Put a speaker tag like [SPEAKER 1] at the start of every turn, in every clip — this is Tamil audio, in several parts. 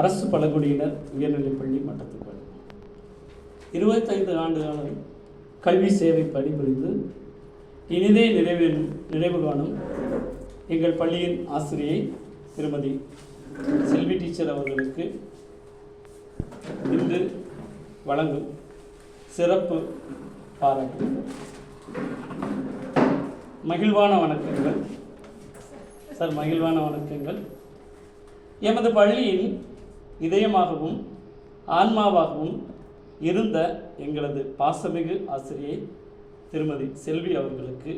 [SPEAKER 1] அரசு பழங்குடியினர் உயர்நிலைப்பள்ளி மட்டத்துப்பள்ளி இருபத்தைந்து ஆண்டு காலம் கல்வி சேவை பணிபுரிந்து இனிதே நிறைவே நிறைவு காணும் எங்கள் பள்ளியின் ஆசிரியை திருமதி செல்வி டீச்சர் அவர்களுக்கு இன்று வழங்கும் சிறப்பு பாராட்டு. மகிழ்வான வணக்கங்கள். சார் மகிழ்வான வணக்கங்கள். எமது பள்ளியின் இதயமாகவும் ஆன்மாவாகவும் இருந்த எங்களது பாசமிகு ஆசிரியை திருமதி செல்வி அவர்களுக்கு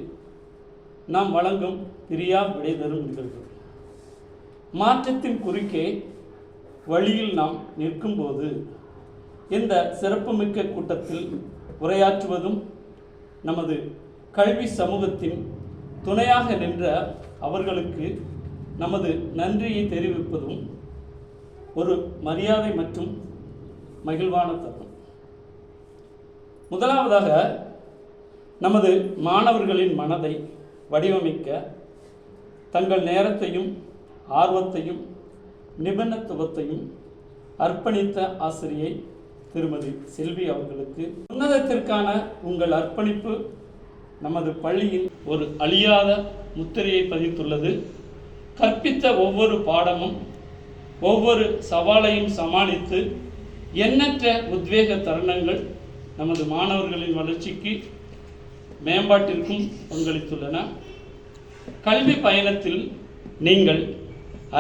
[SPEAKER 1] நாம் வழங்கும் பிரியா விடை தரும் நிகழ்வு. மாற்றத்தின் குறுக்கே வழியில் நாம் நிற்கும்போது இந்த சிறப்புமிக்க கூட்டத்தில் உரையாற்றுவதும் நமது கல்வி சமூகத்தின் துணையாக நின்ற அவர்களுக்கு நமது நன்றியை தெரிவிப்பதும் ஒரு மரியாதை மற்றும் மகிழ்வான தருணம் முதலாவதாக நமது மாணவர்களின் மனதை வடிவமைக்க தங்கள் நேரத்தையும் ஆர்வத்தையும் நிபுணத்துவத்தையும் அர்ப்பணித்த ஆசிரியை திருமதி செல்வி அவர்களுக்கு உன்னதத்திற்கான உங்கள் அர்ப்பணிப்பு நமது பள்ளியின் ஒரு அழியாத முத்திரையை பதித்துள்ளது. கற்பித்த ஒவ்வொரு பாடமும் ஒவ்வொரு சவாலையும் சமாளித்து எண்ணற்ற உத்வேக தருணங்கள் நமது மாணவர்களின் வளர்ச்சிக்கு மேம்பாட்டிற்கும் பங்களித்துள்ளன. கல்வி பயணத்தில் நீங்கள்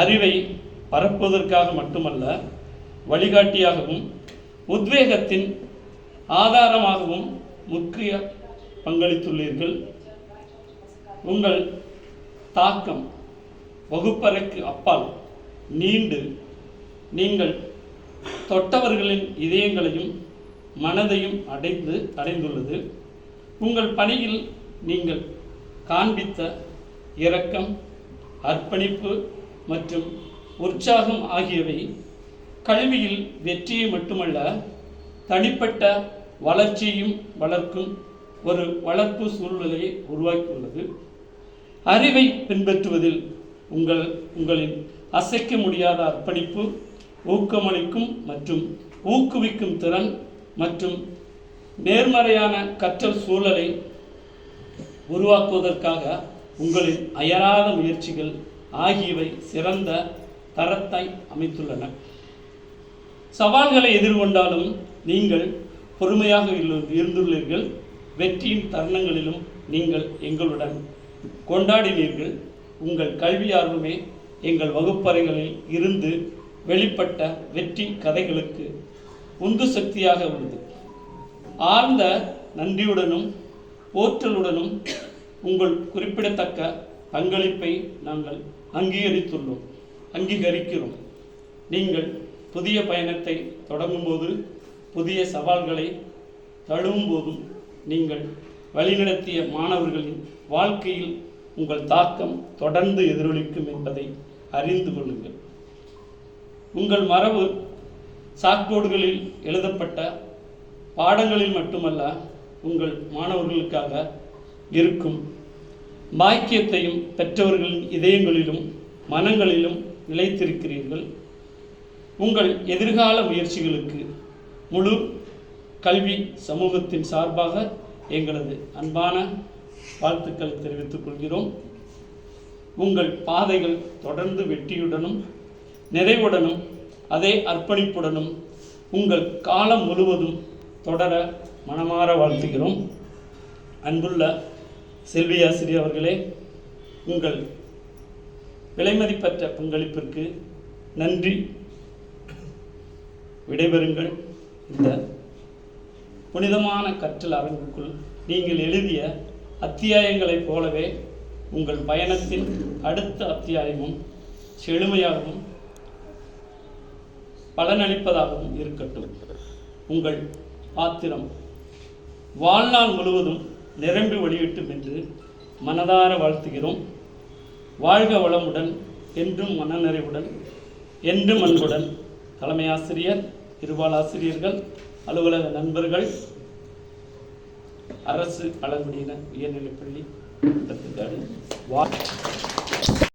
[SPEAKER 1] அறிவை பரப்புவதற்காக மட்டுமல்ல வழிகாட்டியாகவும் உத்வேகத்தின் ஆதாரமாகவும் முக்கிய பங்களித்துள்ளீர்கள். உங்கள் தாக்கம் வகுப்பறைக்கு அப்பால் நீண்டு நீங்கள் தொட்டவர்களின் இதயங்களையும் மனதையும் அடைந்து அடைந்துள்ளது. உங்கள் பணியில் நீங்கள் காண்பித்த இரக்கம் அர்ப்பணிப்பு மற்றும் உற்சாகம் ஆகியவை கல்வியில் வெற்றியை மட்டுமல்ல தனிப்பட்ட வளர்ச்சியையும் வளர்க்கும் ஒரு வளர்ப்பு சூழ்நிலையை உருவாக்கியுள்ளது. அறிவை பின்பற்றுவதில் உங்கள் உங்களின் அசைக்க முடியாத அர்ப்பணிப்பு ஊக்கமளிக்கும் மற்றும் ஊக்குவிக்கும் திறன் மற்றும் நேர்மறையான கற்றல் சூழலை உருவாக்குவதற்காக உங்களின் அயராத முயற்சிகள் ஆகியவை சிறந்த தரத்தை அமைத்துள்ளன. சவால்களை எதிர்கொண்டாலும் நீங்கள் பொறுமையாக இருந்துள்ளீர்கள். வெற்றியின் தருணங்களிலும் நீங்கள் எங்களுடன் கொண்டாடினீர்கள். உங்கள் கல்வி ஆர்வமே எங்கள் வகுப்பறைகளில் இருந்து வெளிப்பட்ட வெற்றி கதைகளுக்கு உந்து சக்தியாக உள்ளது. ஆழ்ந்த நன்றியுடனும் போற்றலுடனும் உங்கள் குறிப்பிடத்தக்க பங்களிப்பை நாங்கள் அங்கீகரித்துள்ளோம் அங்கீகரிக்கிறோம். நீங்கள் புதிய பயணத்தை தொடங்கும்போது புதிய சவால்களை தழுவும் போதும் நீங்கள் வழிநடத்திய மாணவர்களின் வாழ்க்கையில் உங்கள் தாக்கம் தொடர்ந்து எதிரொலிக்கும் என்பதை அறிந்து கொள்ளுங்கள். உங்கள் மரபு சாக்போர்டுகளில் எழுதப்பட்ட பாடங்களில் மட்டுமல்ல உங்கள் மாணவர்களுக்காக இருக்கும் பாக்கியத்தையும் பெற்றவர்களின் இதயங்களிலும் மனங்களிலும் நிலைத்திருக்கிறீர்கள். உங்கள் எதிர்கால முயற்சிகளுக்கு முழு கல்வி சமூகத்தின் சார்பாக எங்களது அன்பான வாழ்த்துக்கள் தெரிவித்துக் கொள்கிறோம். உங்கள் பாதைகள் தொடர்ந்து வெற்றியுடனும் நிறைவுடனும் அதே அர்ப்பணிப்புடனும் உங்கள் காலம் முழுவதும் தொடர மனமாற வாழ்த்துகிறோம். அன்புள்ள செல்வி ஆசிரியர் அவர்களே உங்கள் விலைமதிப்பற்ற பங்களிப்பிற்கு நன்றி. விடைபெறுங்கள். இந்த புனிதமான கற்றல் அரங்குக்குள் நீங்கள் எழுதிய அத்தியாயங்களைப் போலவே உங்கள் பயணத்தின் அடுத்த அத்தியாயமும் செழுமையாகவும் பலனளிப்பதாகவும் இருக்கட்டும். உங்கள் பாத்திரம் வாழ்நாள் முழுவதும் நிரம்பி வழியிட்டும் என்று மனதார வாழ்த்துகிறோம். வாழ்க வளமுடன் என்றும் மனநிறைவுடன் என்றும் அன்புடன். தலைமை ஆசிரியர் இருபாலாசிரியர்கள் அலுவலக நண்பர்கள் அரசு பழங்குடியின உயர்நிலைப்பள்ளி வா